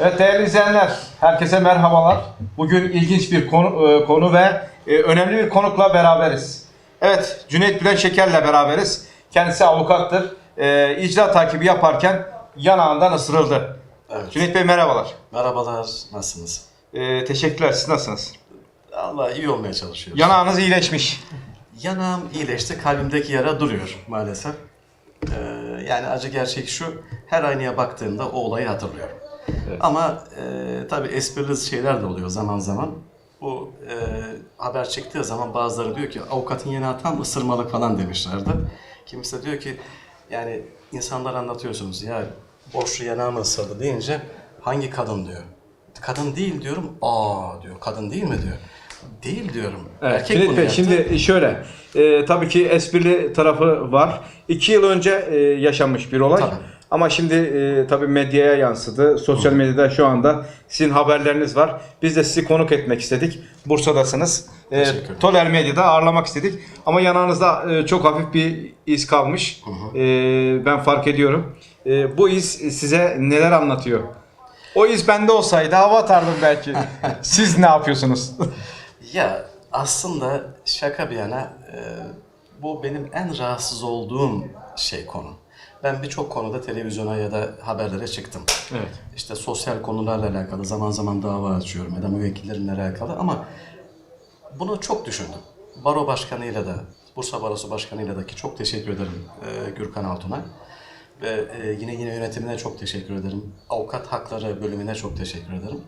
Evet değerli izleyenler, herkese merhabalar. Bugün ilginç bir konu, e, konu ve e, önemli bir konukla beraberiz. Evet, Cüneyt Bülent Şeker'le beraberiz. Kendisi avukattır. E, icra takibi yaparken yanağından ısırıldı. Evet. Cüneyt Bey merhabalar. Merhabalar, nasılsınız? E, teşekkürler, siz nasılsınız? Allah iyi olmaya çalışıyoruz. Yanağınız iyileşmiş. Yanağım iyileşti, kalbimdeki yara duruyor maalesef. Ee, yani acı gerçek şu, her aynaya baktığımda o olayı hatırlıyorum. Ama e, tabii esprili şeyler de oluyor zaman zaman. Bu e, haber çıktığı zaman bazıları diyor ki avukatın yanağı tam ısırmalık falan demişlerdi. Kimisi de diyor ki yani insanlar anlatıyorsunuz ya borçlu yanağımı ısırdı deyince hangi kadın diyor. Kadın değil diyorum. Aa diyor. Kadın değil mi diyor. Değil diyorum. Evet, Erkek Cüneyt bunu Bey yaptı. şimdi şöyle, e, tabii ki esprili tarafı var. İki yıl önce e, yaşanmış bir olay. Tabii. Ama şimdi e, tabii medyaya yansıdı. Sosyal medyada şu anda sizin haberleriniz var. Biz de sizi konuk etmek istedik. Bursa'dasınız. E. Toler Medya'da ağırlamak istedik. Ama yanağınızda e, çok hafif bir iz kalmış. E, ben fark ediyorum. E, bu iz size neler anlatıyor? O iz bende olsaydı hava atardım belki. Siz ne yapıyorsunuz? Ya aslında şaka bir yana e, bu benim en rahatsız olduğum şey konu. Ben birçok konuda televizyona ya da haberlere çıktım. Evet. İşte sosyal konularla alakalı zaman zaman dava açıyorum ya da müvekkillerimle alakalı ama bunu çok düşündüm. Baro başkanıyla da, Bursa Barosu başkanıyla da ki çok teşekkür ederim e, Gürkan Altun'a. Ve e, yine yine yönetimine çok teşekkür ederim. Avukat hakları bölümüne çok teşekkür ederim.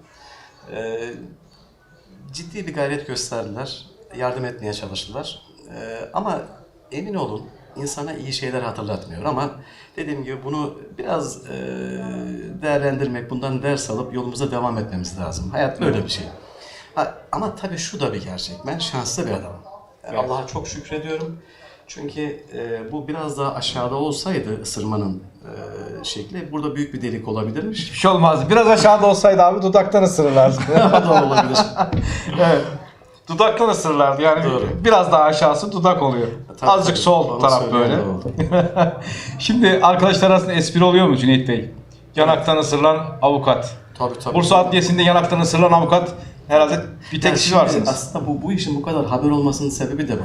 E, ciddi bir gayret gösterdiler. Yardım etmeye çalıştılar. Ee, ama emin olun insana iyi şeyler hatırlatmıyor ama dediğim gibi bunu biraz e, değerlendirmek, bundan ders alıp yolumuza devam etmemiz lazım. Hayat böyle bir şey. Ha, ama tabii şu da bir gerçek. Ben şanslı bir adamım. Yani Allah'a çok şükrediyorum. Çünkü e, bu biraz daha aşağıda olsaydı ısırmanın e, şekli burada büyük bir delik olabilirmiş. Bir şey olmaz. Biraz aşağıda olsaydı abi dudaktan ısırırlardı. o da olabilir. evet. Dudaktan ısırırlardı. Yani Doğru. biraz daha aşağısı dudak oluyor. Tabii, Azıcık tabii. sol Onu taraf böyle. oldu. Şimdi arkadaşlar arasında espri oluyor mu Cüneyt Bey? Yanaktan ısırılan avukat. Tabii tabii. Bursa Adliyesi'nde yanaktan ısırılan avukat herhalde bir tek Yani şimdi varsınız. Aslında bu, bu işin bu kadar haber olmasının sebebi de bu.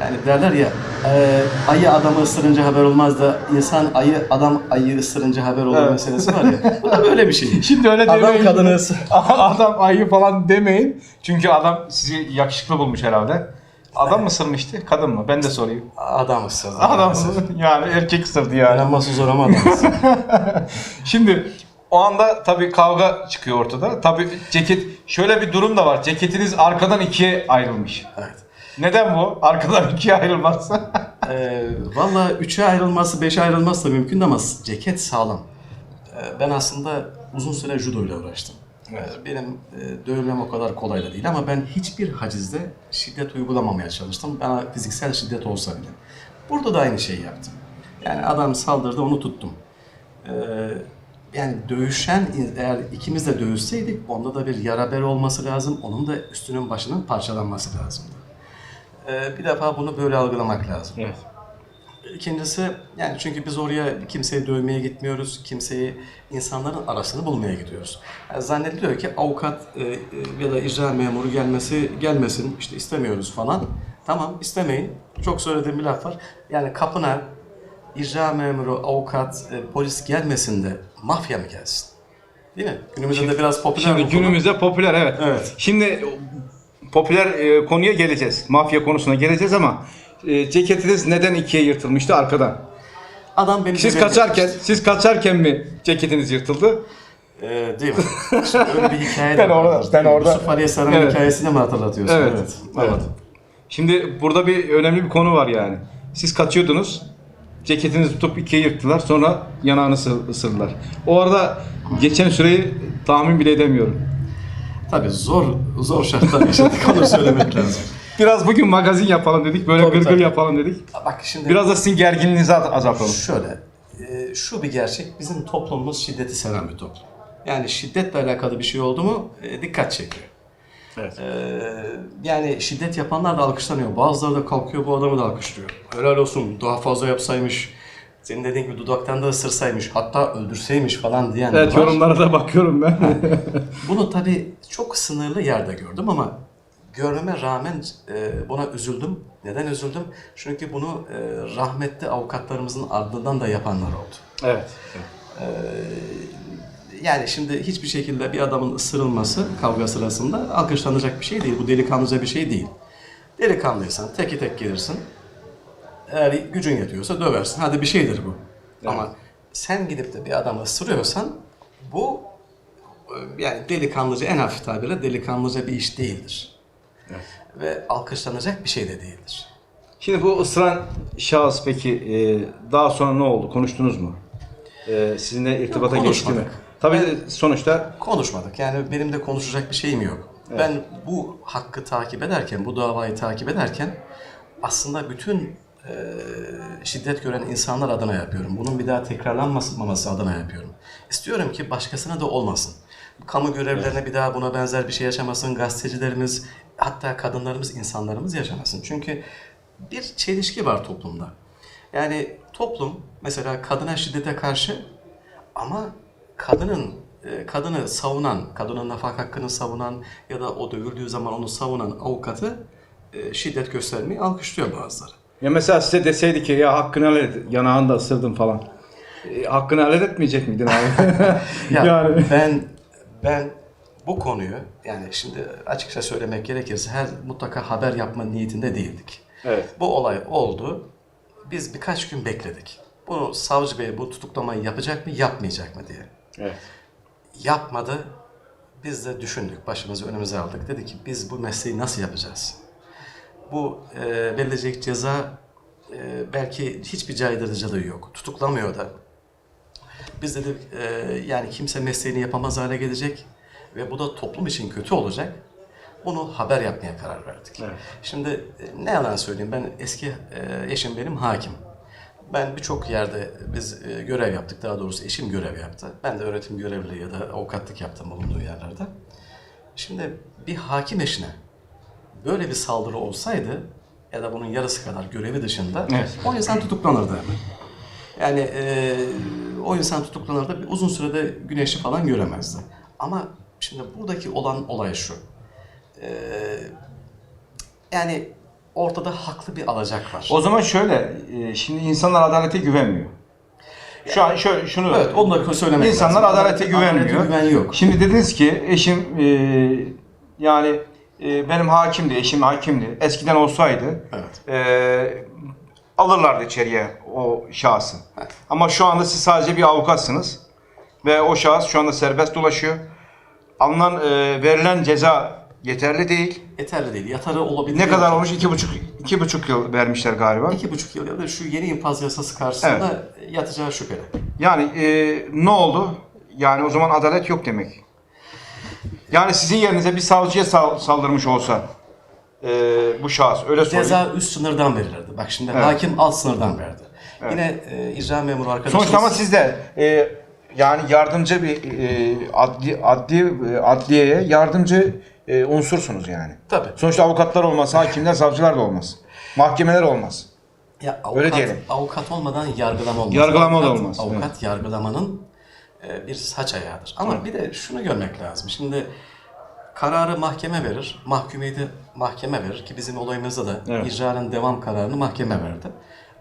Yani derler ya e, ayı adamı ısırınca haber olmaz da insan ayı adam ayı ısırınca haber olur Evet. meselesi var ya. Bu da böyle bir şey. Şimdi öyle Adam demeyin. kadını ısır- adam ayı falan demeyin. Çünkü adam sizi yakışıklı bulmuş herhalde. Adam mı ısırmıştı? Kadın mı? Ben de sorayım. Adam ısırdı. Adam maalesef. yani erkek ısırdı yani. Öğrenmesi zor ama adam ısırdı. Şimdi o anda tabii kavga çıkıyor ortada. Tabii ceket şöyle bir durum da var. Ceketiniz arkadan ikiye ayrılmış. Evet. Neden bu? Arkadan ikiye ayrılmaz. Ee, Valla üçe ayrılması, beşe ayrılması da mümkün ama ceket sağlam. Ee, ben aslında uzun süre judo ile uğraştım. Ee, Benim e, dövmem o kadar kolay da değil ama ben hiçbir hacizde şiddet uygulamamaya çalıştım. Bana fiziksel şiddet olsa bile. Burada da aynı şeyi yaptım. Yani adam saldırdı onu tuttum. Ee, yani dövüşen eğer ikimiz de dövüşseydik onda da bir yara bere olması lazım. Onun da üstünün başının parçalanması lazımdı. Ee, bir defa bunu böyle algılamak lazım. evet. İkincisi yani çünkü biz oraya kimseyi dövmeye gitmiyoruz. Kimseyi insanların arasını bulmaya gidiyoruz. Yani zannediliyor ki avukat e, e, ya da icra memuru gelmesi gelmesin işte istemiyoruz falan. Tamam istemeyin. Çok söylediğim bir laf var. Yani kapına icra memuru, avukat, e, polis gelmesin de mafya mı gelsin? Değil mi? Günümüzde de biraz popüler Şimdi bu konu. günümüzde popüler evet. Evet. Şimdi popüler e, konuya geleceğiz. Mafya konusuna geleceğiz ama e, ceketiniz neden ikiye yırtılmıştı arkadan? Adam beni Siz kaçarken, çalıştı. siz kaçarken mi ceketiniz yırtıldı? Ee, değil mi? Şimdi öyle bir hikaye Ben de orada- vardır, ben orada- Yusuf Aleyhisselam'ın Evet. hikayesini mi hatırlatıyorsun? Evet, Evet. evet. Şimdi burada bir önemli bir konu var yani. Siz kaçıyordunuz. Ceketinizi tutup ikiye yırttılar. Sonra yanağını ısırdılar. O arada geçen süreyi tahmin bile edemiyorum. Tabii zor zor şartlar yaşadık onu söylemek lazım. Biraz bugün magazin yapalım dedik. Böyle Tabii, gırgır tabii. yapalım dedik. Bak şimdi Biraz da sizin gerginliğinizi az- azaltalım. şöyle e, şu bir gerçek bizim toplumumuz şiddeti seven bir toplum. Yani şiddetle alakalı bir şey oldu mu e, dikkat çekiyor. Evet. Ee, yani şiddet yapanlar da alkışlanıyor. Bazıları da kalkıyor bu adamı da alkışlıyor. Helal olsun daha fazla yapsaymış senin dediğin gibi dudaktan da ısırsaymış, hatta öldürseymiş falan diyen Evet var. yorumlara da bakıyorum ben. Bunu tabii çok sınırlı yerde gördüm ama görmeme rağmen e, buna üzüldüm. Neden üzüldüm? Çünkü bunu e, rahmetli avukatlarımızın ardından da yapanlar oldu. evet. Yani şimdi hiçbir şekilde bir adamın ısırılması kavga sırasında alkışlanacak bir şey değil. Bu delikanlıca bir şey değil. Delikanlıysan teki tek gelirsin. Eğer gücün yetiyorsa döversin. Hadi bir şeydir bu. Ama sen gidip de bir adamı ısırıyorsan bu e, yani delikanlıca en hafif tabirle delikanlıca bir iş değildir. Ve alkışlanacak bir şey de değildir. Şimdi bu ısıran şahıs peki e, daha sonra ne oldu? Konuştunuz mu? E, sizinle irtibata Yok, geçti mi? Tabii sonuçta Konuşmadık. Yani benim de konuşacak bir şeyim yok. Ben bu hakkı takip ederken, bu davayı takip ederken aslında bütün e, şiddet gören insanlar adına yapıyorum. Bunun bir daha tekrarlanmaması adına yapıyorum. İstiyorum ki başkasına da olmasın. Kamu görevlilerine bir daha buna benzer bir şey yaşamasın. Gazetecilerimiz, hatta kadınlarımız, insanlarımız yaşamasın. Çünkü bir çelişki var toplumda. Yani toplum mesela kadına şiddete karşı ama kadının e, kadını savunan, kadının nafaka hakkını savunan ya da o dövüldüğü zaman onu savunan avukatı e, şiddet göstermeyi alkışlıyor bazıları. ya mesela size deseydi ki ya hakkını helal et, yanağını da ısırdım falan. E, hakkını helal etmeyecek miydin abi? Ya yani ben ben bu konuyu yani şimdi açıkça söylemek gerekirse her mutlaka haber yapma niyetinde değildik. evet. Bu olay oldu. Biz birkaç gün bekledik. Bunu savcı bey bu tutuklamayı yapacak mı, yapmayacak mı diye. Evet. yapmadı. Biz de düşündük, başımızı önümüze aldık. Dedik ki biz bu mesleği nasıl yapacağız? Bu e, verilecek ceza e, belki hiçbir caydırıcılığı yok. Tutuklamıyor da. Biz dedik e, yani kimse mesleğini yapamaz hale gelecek ve bu da toplum için kötü olacak. Bunu haber yapmaya karar verdik. Evet. Şimdi e, ne yalan söyleyeyim ben eski e, eşim benim hakim. Ben birçok yerde biz e, görev yaptık. Daha doğrusu eşim görev yaptı. Ben de öğretim görevliliği ya da avukatlık yaptım bulunduğu yerlerde. Şimdi bir hakim eşine böyle bir saldırı olsaydı ya da bunun yarısı kadar görevi dışında Evet. o insan tutuklanırdı hemen. Yani e, o insan tutuklanırdı. Uzun sürede güneşi falan göremezdi. Ama şimdi buradaki olan olay şu. E, yani ortada haklı bir alacak var. O zaman şöyle, e, şimdi insanlar adalete güvenmiyor. Şu an şöyle şunu Evet, onu da söylemek İnsanlar lazım. adalete güvenmiyor. güven yok. Şimdi dediniz ki eşim e, yani e, benim hakimdi, eşim hakimdi. Eskiden olsaydı Evet. e, alırlardı içeriye o şahsı. Evet. Ama şu anda siz sadece bir avukatsınız ve o şahıs şu anda serbest dolaşıyor. Alınan e, verilen ceza yeterli değil. Yeterli değil. Yatarı olabilir. Ne kadar olmuş? İki buçuk, iki buçuk yıl vermişler galiba. İki buçuk yıl ya da şu yeni infaz yasası karşısında yatacağı şüpheli. Yani e, ne oldu? Yani o zaman adalet yok demek. Yani sizin yerinize bir savcıya sal- saldırmış olsa e, bu şahıs öyle sorayım. Ceza üst sınırdan verilirdi. Bak şimdi Evet. hakim alt sınırdan verdi. Yine e, icra memuru arkadaşımız... Sonuçta ama siz de e, yani yardımcı bir e, adli, adli e, adliyeye yardımcı e, unsursunuz yani. Tabii. Sonuçta avukatlar olmaz, hakimler, savcılar da olmaz. Mahkemeler olmaz. Ya Öyle avukat, diyelim. avukat olmadan yargılama olmaz. Yargılama da Avukat- olmaz, Avukat yargılamanın e, bir saç ayağıdır. Ama bir de şunu görmek lazım. Şimdi kararı mahkeme verir, mahkumiyeti mahkeme verir ki bizim olayımızda da Evet. icranın devam kararını mahkeme verdi.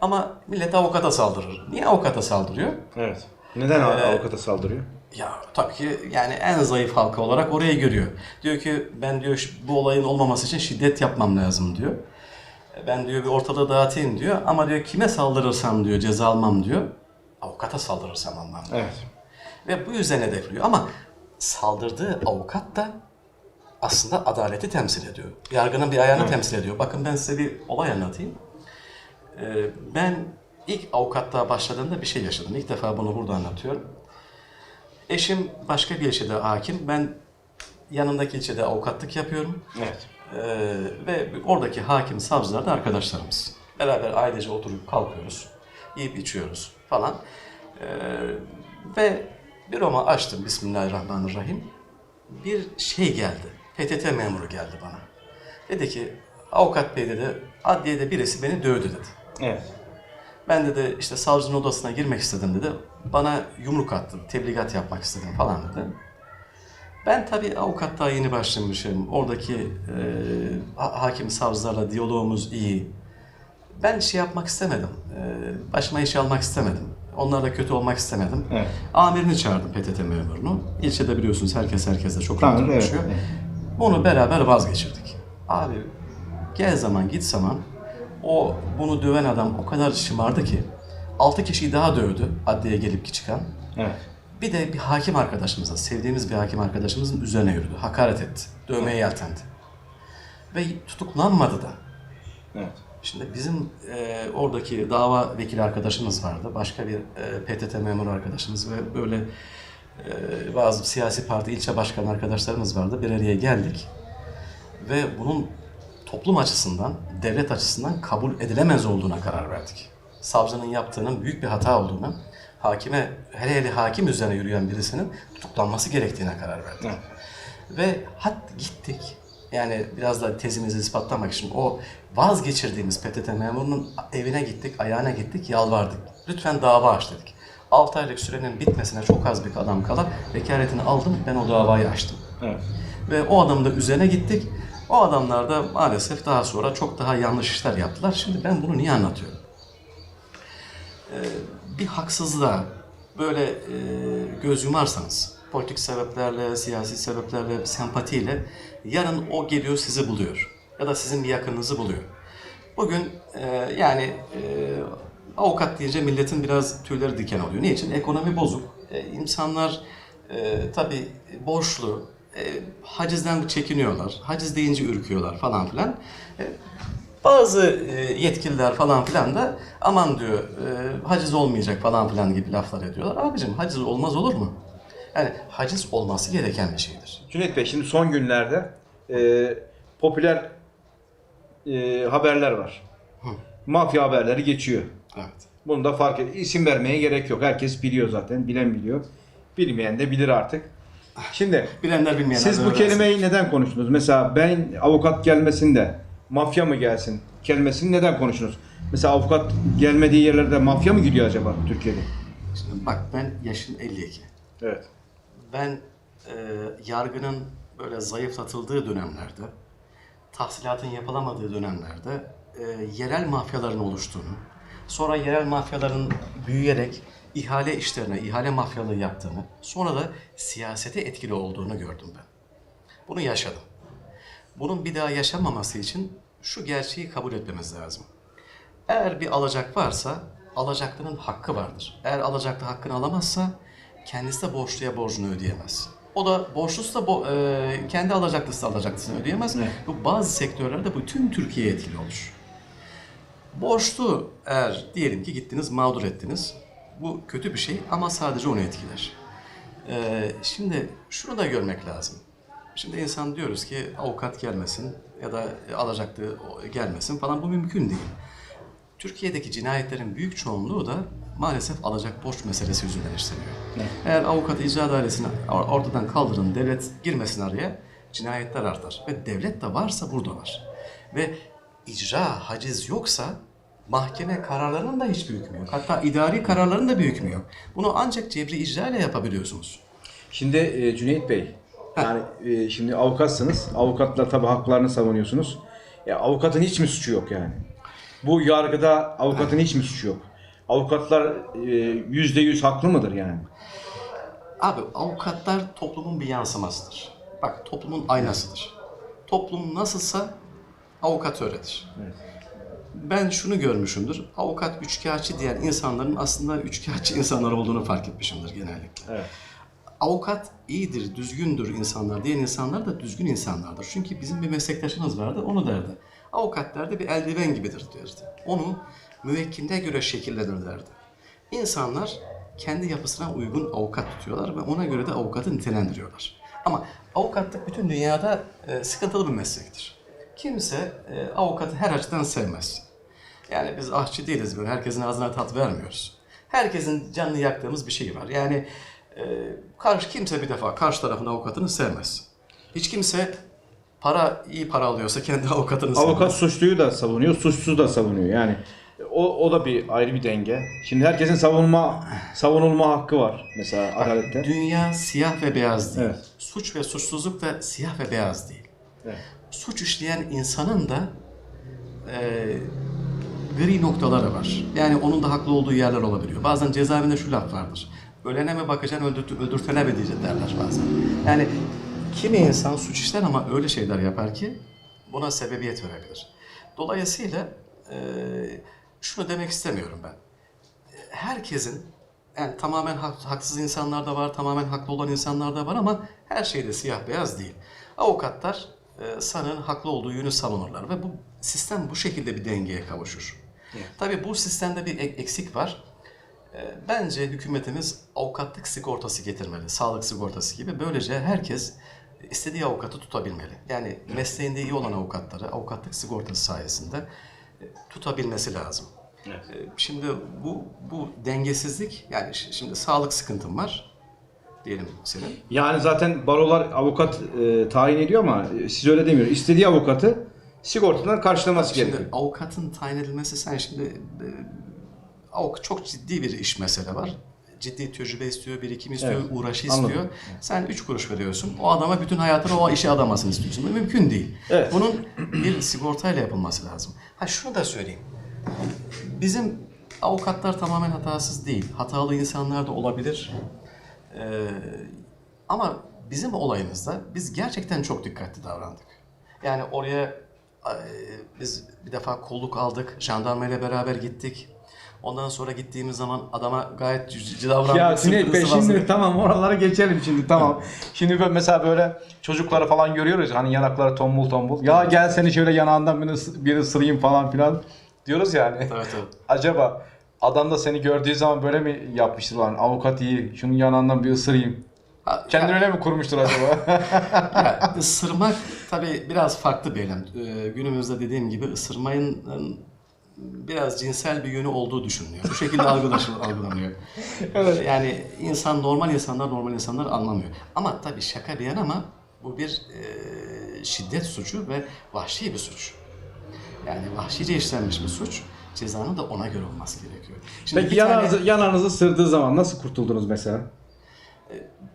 Ama millet avukata saldırır. Niye avukata saldırıyor? Evet. Neden Ee, avukata saldırıyor? Ya tabii ki yani en zayıf halka olarak oraya görüyor. Diyor ki ben diyor "şu- bu olayın olmaması için şiddet yapmam lazım diyor. E, Ben diyor bir ortalığı dağıtayım diyor ama diyor kime saldırırsam diyor ceza almam diyor. Avukata saldırırsam almam diyor. Evet. Ve bu yüzden hedefliyor ama saldırdığı avukat da aslında adaleti temsil ediyor. Yargının bir ayağını temsil ediyor. Bakın ben size bir olay anlatayım. Ee, ben ilk avukatlığa başladığımda bir şey yaşadım. İlk defa bunu burada anlatıyorum. Eşim başka bir ilçede hakim. Ben yanındaki ilçede avukatlık yapıyorum. Evet. Ee, ve oradaki hakim savcılar da arkadaşlarımız. Beraber ailece oturup kalkıyoruz. Yiyip içiyoruz falan. Ee, ve bir Roma açtım Bismillahirrahmanirrahim. Bir şey geldi. PTT memuru geldi bana. Dedi ki avukat bey dedi adliyede birisi beni dövdü dedi. Evet. Ben dedi işte savcının odasına girmek istedim dedi. Bana yumruk attı. Tebligat yapmak istedim falan dedi. Ben tabii avukat daha yeni başlamışım. Oradaki e, ha- hakim savcılarla diyalogumuz iyi. Ben şey yapmak istemedim. E, başıma iş almak istemedim. Onlarla kötü olmak istemedim. Evet. Amirini çağırdım PTT memurunu. İlçede biliyorsunuz herkes herkesle çok rahat evet, konuşuyor. evet. Bunu beraber vazgeçirdik. Abi gel zaman git zaman o bunu döven adam o kadar şımardı ki 6 kişiyi daha dövdü adliyeye gelip çıkan. Evet. Bir de bir hakim arkadaşımıza, sevdiğimiz bir hakim arkadaşımızın üzerine yürüdü. Hakaret etti. Dövmeye yeltendi. Ve tutuklanmadı da. Evet. Şimdi bizim e, oradaki dava vekili arkadaşımız vardı. Başka bir e, PTT memuru arkadaşımız ve böyle e, bazı siyasi parti ilçe başkan arkadaşlarımız vardı. Bir araya geldik. Ve bunun toplum açısından, devlet açısından kabul edilemez olduğuna karar verdik. Savcının yaptığının büyük bir hata olduğuna, hakime, hele hele hakim üzerine yürüyen birisinin tutuklanması gerektiğine karar verdik. Evet. Ve hat gittik. Yani biraz da tezimizi ispatlamak için o vazgeçirdiğimiz PTT memurunun evine gittik, ayağına gittik, yalvardık. Lütfen dava aç dedik. 6 aylık sürenin bitmesine çok az bir adam kala vekaletini aldım, ben o davayı açtım. Evet. Ve o adamın da üzerine gittik. O adamlar da maalesef daha sonra çok daha yanlış işler yaptılar. Şimdi ben bunu niye anlatıyorum? Ee, bir haksızlığa böyle e, göz yumarsanız, politik sebeplerle, siyasi sebeplerle, sempatiyle yarın o geliyor sizi buluyor. Ya da sizin bir yakınınızı buluyor. Bugün e, yani e, avukat deyince milletin biraz tüyleri diken oluyor. Niçin? Ekonomi bozuk. E, insanlar e, tabii borçlu. E, hacizden çekiniyorlar. Haciz deyince ürküyorlar falan filan. E, bazı e, yetkililer falan filan da aman diyor e, haciz olmayacak falan filan gibi laflar ediyorlar. Abicim haciz olmaz olur mu? Yani haciz olması gereken bir şeydir. Cüneyt Bey şimdi son günlerde e, popüler e, haberler var. Mafya haberleri geçiyor. Evet. Bunu da fark et. İsim vermeye gerek yok. Herkes biliyor zaten. Bilen biliyor. Bilmeyen de bilir artık. Şimdi Bilenler bilmeyenler siz bu öğrensin. kelimeyi neden konuştunuz? Mesela ben avukat gelmesin de mafya mı gelsin kelimesini neden konuştunuz? Mesela avukat gelmediği yerlerde mafya mı gidiyor acaba Türkiye'de? Şimdi bak ben yaşım 52. Evet. Ben e, yargının böyle zayıflatıldığı dönemlerde, tahsilatın yapılamadığı dönemlerde e, yerel mafyaların oluştuğunu, sonra yerel mafyaların büyüyerek ihale işlerine, ihale mafyalığı yaptığını, sonra da siyasete etkili olduğunu gördüm ben. Bunu yaşadım. Bunun bir daha yaşanmaması için şu gerçeği kabul etmemiz lazım. Eğer bir alacak varsa alacaklının hakkı vardır. Eğer alacaklı hakkını alamazsa kendisi de borçluya borcunu ödeyemez. O da borçlusu da bo- e, kendi alacaklısı da alacaklısını ödeyemez. Evet. Bu bazı sektörlerde bu tüm Türkiye'ye etkili olur. Borçlu eğer diyelim ki gittiniz mağdur ettiniz. Bu kötü bir şey ama sadece onu etkiler. Ee, şimdi şunu da görmek lazım. Şimdi insan diyoruz ki avukat gelmesin ya da alacaklı gelmesin falan bu mümkün değil. Türkiye'deki cinayetlerin büyük çoğunluğu da maalesef alacak borç meselesi yüzünden işleniyor. Eğer avukat icra or- ortadan kaldırın, devlet girmesin araya, cinayetler artar. Ve devlet de varsa burada var. Ve icra, haciz yoksa mahkeme kararlarının da hiçbir hükmü yok. Hatta idari kararların da yok. Bunu ancak cebri icra ile yapabiliyorsunuz. Şimdi e, Cüneyt Bey, yani e, şimdi avukatsınız. Avukatlar tabii haklarını savunuyorsunuz. Ya avukatın hiç mi suçu yok yani? Bu yargıda avukatın hiç mi suçu yok? Avukatlar e, yüzde yüz haklı mıdır yani? Abi avukatlar toplumun bir yansımasıdır. Bak toplumun aynasıdır. Toplum nasılsa avukat öyledir. Evet. Ben şunu görmüşümdür. Avukat üçkağıtçı diyen insanların aslında üçkağıtçı insanlar olduğunu fark etmişimdir genellikle. Evet. Avukat iyidir, düzgündür insanlar diyen insanlar da düzgün insanlardır. Çünkü bizim bir meslektaşımız vardı, onu derdi. Avukat derdi bir eldiven gibidir derdi. Onu müvekkiline göre şekillenir derdi. İnsanlar kendi yapısına uygun avukat tutuyorlar ve ona göre de avukatı nitelendiriyorlar. Ama avukatlık bütün dünyada e, sıkıntılı bir meslektir. Kimse e, avukatı her açıdan sevmez. Yani biz ahçı değiliz böyle herkesin ağzına tat vermiyoruz. Herkesin canını yaktığımız bir şey var. Yani e, karşı kimse bir defa karşı tarafın avukatını sevmez. Hiç kimse para iyi para alıyorsa kendi avukatını sevmez. Avukat suçluyu da savunuyor, suçsuz da savunuyor. Yani o, o da bir ayrı bir denge. Şimdi herkesin savunma savunulma hakkı var mesela adalette. Dünya siyah ve beyaz değil. Evet. Suç ve suçsuzluk da siyah ve beyaz değil. Evet. Suç işleyen insanın da e, gri noktaları var. Yani onun da haklı olduğu yerler olabiliyor. Bazen cezaevinde şu laf vardır. Ölene mi bakacaksın, öldürt, öldürtene mi diyecek derler bazen. Yani kimi insan suç işler ama öyle şeyler yapar ki buna sebebiyet verebilir. Dolayısıyla e, şunu demek istemiyorum ben herkesin yani tamamen hak- haksız insanlar da var, tamamen haklı olan insanlar da var ama her şey de siyah beyaz değil. Avukatlar e, sanığın haklı olduğu yönü savunurlar ve bu sistem bu şekilde bir dengeye kavuşur. Tabii bu sistemde bir ek- eksik var. E, Bence hükümetimiz avukatlık sigortası getirmeli, sağlık sigortası gibi. Böylece herkes istediği avukatı tutabilmeli. Yani mesleğinde iyi olan avukatları avukatlık sigortası sayesinde e, tutabilmesi lazım. E, Şimdi bu bu dengesizlik yani şimdi sağlık sıkıntım var diyelim senin. Yani zaten barolar avukat e, tayin ediyor ama e, siz öyle demiyor. İstediği avukatı sigortadan karşılaması Şimdi gerekiyor. avukatın tayin edilmesi sen şimdi e, avukat çok ciddi bir iş mesele var. Ciddi tecrübe istiyor, birikim istiyor, Evet, uğraşı anladım. istiyor. Sen üç kuruş veriyorsun. O adama bütün hayatını o işe adamasını istiyorsun. Bu mümkün değil. Evet. Bunun bir sigortayla yapılması lazım. Ha şunu da söyleyeyim. Bizim avukatlar tamamen hatasız değil. Hatalı insanlar da olabilir. Ee, ama bizim olayımızda biz gerçekten çok dikkatli davrandık. Yani oraya e, biz bir defa kolluk aldık, jandarma ile beraber gittik. Ondan sonra gittiğimiz zaman adama gayet ciddi davrandık. Ya Bey sırtını şimdi tamam oralara geçelim şimdi tamam. Şimdi böyle mesela böyle çocukları falan görüyoruz hani yanakları tombul tombul. Ya gel seni şöyle yanağından bir, ıs- bir ısırayım falan filan diyoruz yani. Evet, evet. Acaba adam da seni gördüğü zaman böyle mi yapmıştır lan avukat iyi şunun yanağından bir ısırayım. Kendini öyle mi kurmuştur acaba? Ya, ısırmak tabii biraz farklı bir eylem. Ee, günümüzde dediğim gibi ısırmayın biraz cinsel bir yönü olduğu düşünülüyor. Bu şekilde algılanıyor. Yani insan normal insanlar normal insanlar anlamıyor. Ama tabii şaka bir yana ama bu bir e, şiddet suçu ve vahşi bir suç. Yani vahşice işlenmiş bir suç. Cezanın da ona göre olması gerekiyor. Şimdi Peki bir tane- yanağınızı, yanağınızı sırdığı zaman nasıl kurtuldunuz mesela?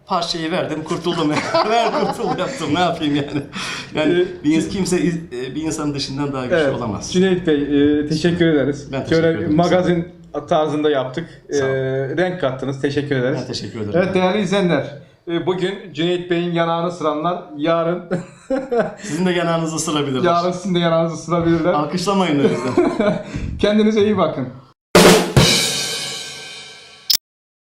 parçayı verdim kurtuldum. Ver kurtul yaptım ne yapayım yani. Yani bir ins- kimse e, bir insanın dışından daha güçlü olamaz. Cüneyt Bey e, teşekkür ederiz. Ben teşekkür Şöyle ederim. magazin tarzında yaptık. E, renk kattınız. Teşekkür ederiz. Ben teşekkür ederim. Evet değerli izleyenler. E, Bugün Cüneyt Bey'in yanağını sıranlar yarın Sizin de yanağınızı ısırabilirler. yarın sizin de yanağınızı sırabilirler. Alkışlamayın o yüzden. Kendinize iyi bakın.